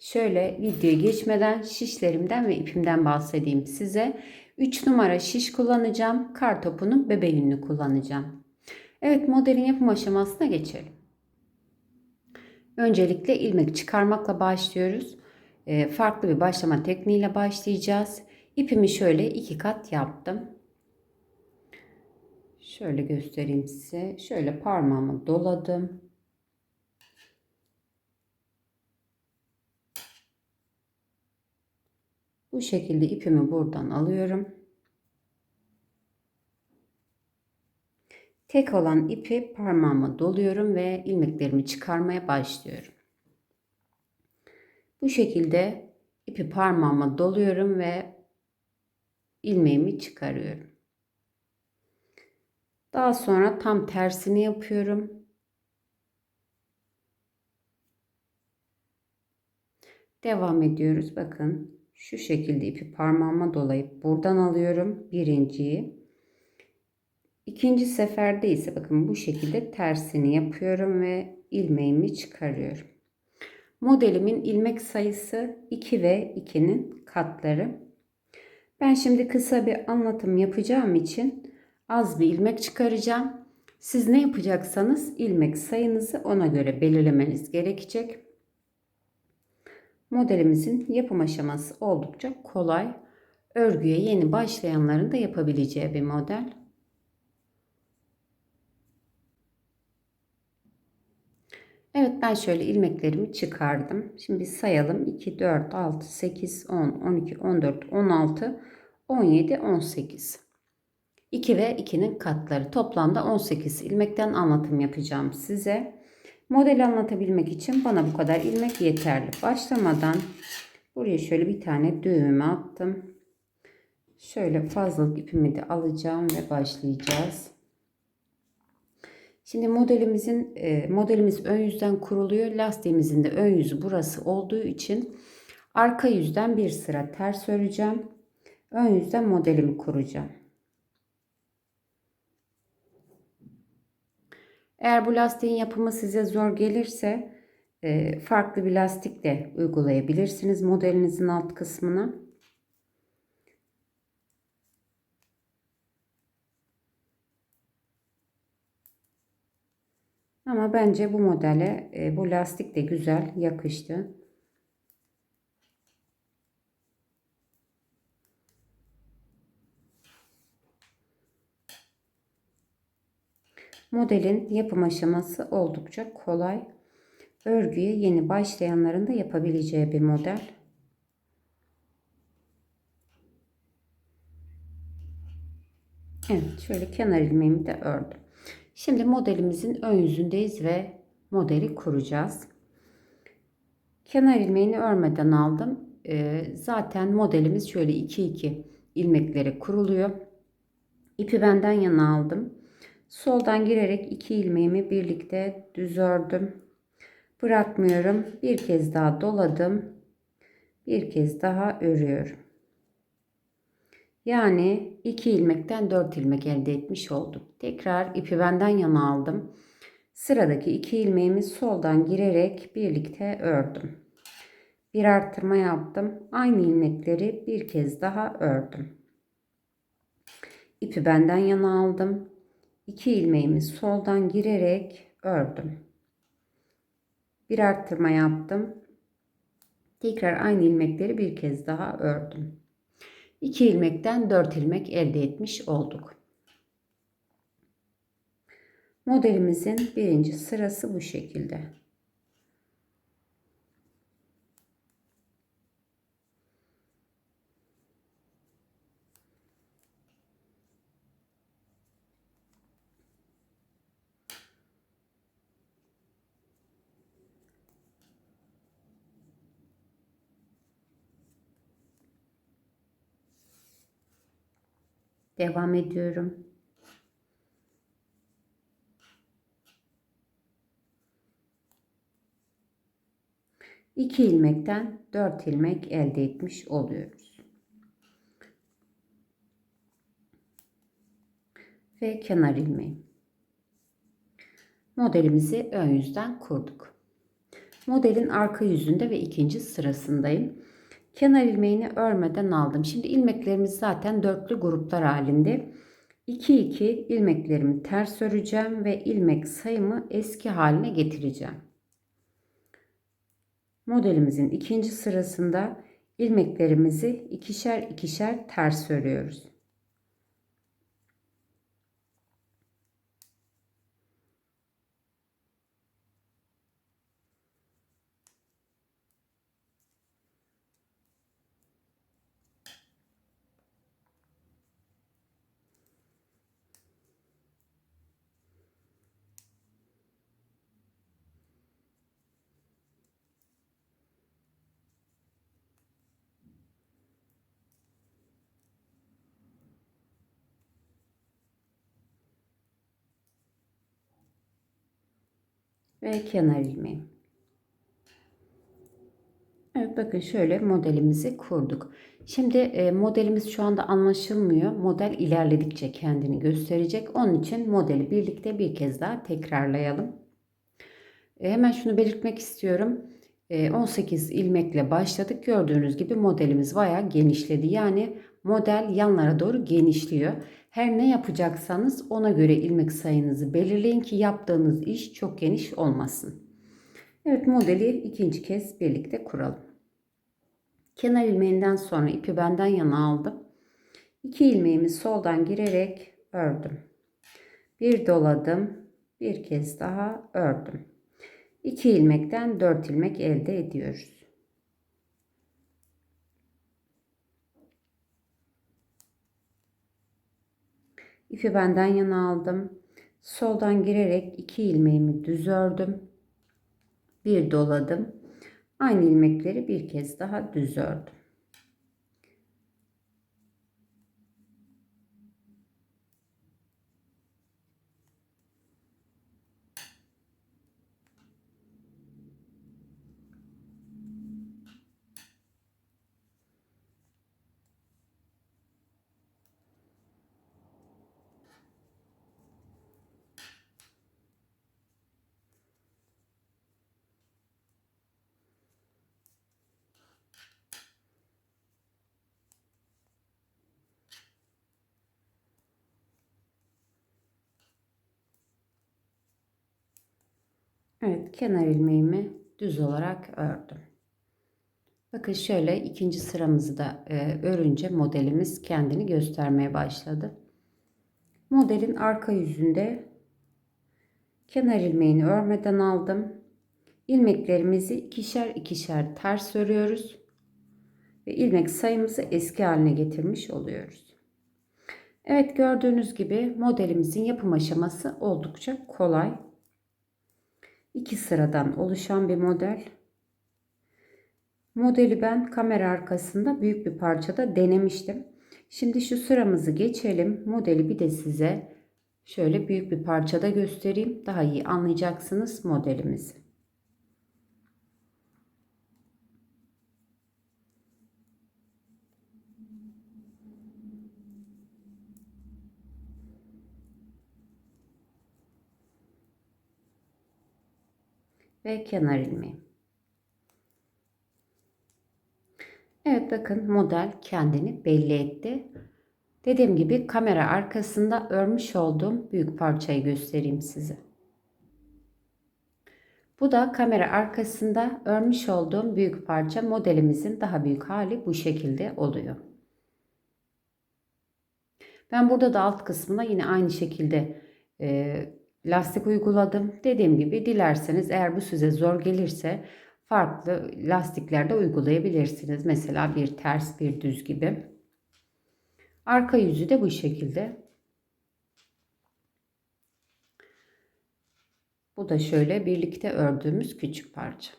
Şöyle videoya geçmeden şişlerimden ve ipimden bahsedeyim size. 3 numara şiş kullanacağım. Kar topunun bebe yününü kullanacağım. Evet modelin yapım aşamasına geçelim. Öncelikle ilmek çıkarmakla başlıyoruz. E, farklı bir başlama tekniğiyle başlayacağız. İpimi şöyle iki kat yaptım. Şöyle göstereyim size. Şöyle parmağımı doladım. Bu şekilde ipimi buradan alıyorum. Tek olan ipi parmağıma doluyorum ve ilmeklerimi çıkarmaya başlıyorum. Bu şekilde ipi parmağıma doluyorum ve ilmeğimi çıkarıyorum. Daha sonra tam tersini yapıyorum. Devam ediyoruz. Bakın şu şekilde ipi parmağıma dolayıp buradan alıyorum birinciyi. İkinci seferde ise bakın bu şekilde tersini yapıyorum ve ilmeğimi çıkarıyorum. Modelimin ilmek sayısı 2 ve 2'nin katları. Ben şimdi kısa bir anlatım yapacağım için az bir ilmek çıkaracağım. Siz ne yapacaksanız ilmek sayınızı ona göre belirlemeniz gerekecek. Modelimizin yapım aşaması oldukça kolay. Örgüye yeni başlayanların da yapabileceği bir model. Evet ben şöyle ilmeklerimi çıkardım. Şimdi sayalım. 2, 4, 6, 8, 10, 12, 14, 16, 17, 18. 2 ve 2'nin katları. Toplamda 18 ilmekten anlatım yapacağım size. Modeli anlatabilmek için bana bu kadar ilmek yeterli. Başlamadan buraya şöyle bir tane düğümü attım. Şöyle fazlalık ipimi de alacağım ve başlayacağız. Şimdi modelimizin e, modelimiz ön yüzden kuruluyor. Lastiğimizin de ön yüzü burası olduğu için arka yüzden bir sıra ters öreceğim. Ön yüzden modelimi kuracağım. Eğer bu lastiğin yapımı size zor gelirse e, farklı bir lastik de uygulayabilirsiniz modelinizin alt kısmına. Ama bence bu modele e, bu lastik de güzel yakıştı. Modelin yapım aşaması oldukça kolay. Örgüye yeni başlayanların da yapabileceği bir model. Evet şöyle kenar ilmeğimi de ördüm. Şimdi modelimizin ön yüzündeyiz ve modeli kuracağız. Kenar ilmeğini örmeden aldım. Ee, zaten modelimiz şöyle 2-2 ilmekleri kuruluyor. İpi benden yana aldım. Soldan girerek iki ilmeğimi birlikte düz ördüm. Bırakmıyorum. Bir kez daha doladım. Bir kez daha örüyorum. Yani iki ilmekten dört ilmek elde etmiş oldum. Tekrar ipi benden yana aldım. Sıradaki iki ilmeğimi soldan girerek birlikte ördüm. Bir arttırma yaptım. Aynı ilmekleri bir kez daha ördüm. İpi benden yana aldım. 2 ilmeğimi soldan girerek ördüm. Bir arttırma yaptım. Tekrar aynı ilmekleri bir kez daha ördüm. 2 ilmekten 4 ilmek elde etmiş olduk. Modelimizin birinci sırası bu şekilde. Devam ediyorum. İki ilmekten dört ilmek elde etmiş oluyoruz. Ve kenar ilmeği. Modelimizi ön yüzden kurduk. Modelin arka yüzünde ve ikinci sırasındayım. Kenar ilmeğini örmeden aldım. Şimdi ilmeklerimiz zaten dörtlü gruplar halinde. 2 2 ilmeklerimi ters öreceğim ve ilmek sayımı eski haline getireceğim. Modelimizin ikinci sırasında ilmeklerimizi ikişer ikişer ters örüyoruz. Ve kenar ilmeği. Evet bakın şöyle modelimizi kurduk. Şimdi e, modelimiz şu anda anlaşılmıyor. Model ilerledikçe kendini gösterecek. Onun için modeli birlikte bir kez daha tekrarlayalım. E, hemen şunu belirtmek istiyorum. E, 18 ilmekle başladık. Gördüğünüz gibi modelimiz bayağı genişledi. Yani model yanlara doğru genişliyor. Her ne yapacaksanız ona göre ilmek sayınızı belirleyin ki yaptığınız iş çok geniş olmasın. Evet modeli ikinci kez birlikte kuralım. Kenar ilmeğinden sonra ipi benden yana aldım. İki ilmeğimi soldan girerek ördüm. Bir doladım. Bir kez daha ördüm. İki ilmekten dört ilmek elde ediyoruz. İpi benden yana aldım. Soldan girerek iki ilmeğimi düz ördüm. Bir doladım. Aynı ilmekleri bir kez daha düz ördüm. Evet kenar ilmeğimi düz olarak ördüm. Bakın şöyle ikinci sıramızı da e, örünce modelimiz kendini göstermeye başladı. Modelin arka yüzünde kenar ilmeğini örmeden aldım. İlmeklerimizi ikişer ikişer ters örüyoruz. Ve ilmek sayımızı eski haline getirmiş oluyoruz. Evet gördüğünüz gibi modelimizin yapım aşaması oldukça kolay iki sıradan oluşan bir model. Modeli ben kamera arkasında büyük bir parçada denemiştim. Şimdi şu sıramızı geçelim. Modeli bir de size şöyle büyük bir parçada göstereyim. Daha iyi anlayacaksınız modelimizi. Ve kenar ilmeği. Evet bakın model kendini belli etti. Dediğim gibi kamera arkasında örmüş olduğum büyük parçayı göstereyim size. Bu da kamera arkasında örmüş olduğum büyük parça modelimizin daha büyük hali bu şekilde oluyor. Ben burada da alt kısmına yine aynı şekilde e, lastik uyguladım. Dediğim gibi dilerseniz eğer bu size zor gelirse farklı lastiklerde uygulayabilirsiniz. Mesela bir ters bir düz gibi. Arka yüzü de bu şekilde. Bu da şöyle birlikte ördüğümüz küçük parça.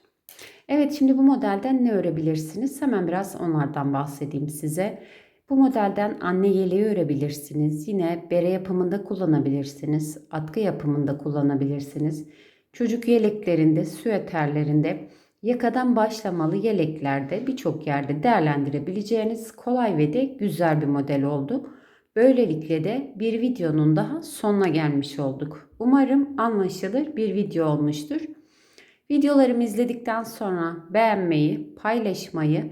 Evet şimdi bu modelden ne örebilirsiniz? Hemen biraz onlardan bahsedeyim size. Bu modelden anne yeleği örebilirsiniz. Yine bere yapımında kullanabilirsiniz. Atkı yapımında kullanabilirsiniz. Çocuk yeleklerinde, süeterlerinde, yakadan başlamalı yeleklerde birçok yerde değerlendirebileceğiniz kolay ve de güzel bir model oldu. Böylelikle de bir videonun daha sonuna gelmiş olduk. Umarım anlaşılır bir video olmuştur. Videolarımı izledikten sonra beğenmeyi, paylaşmayı,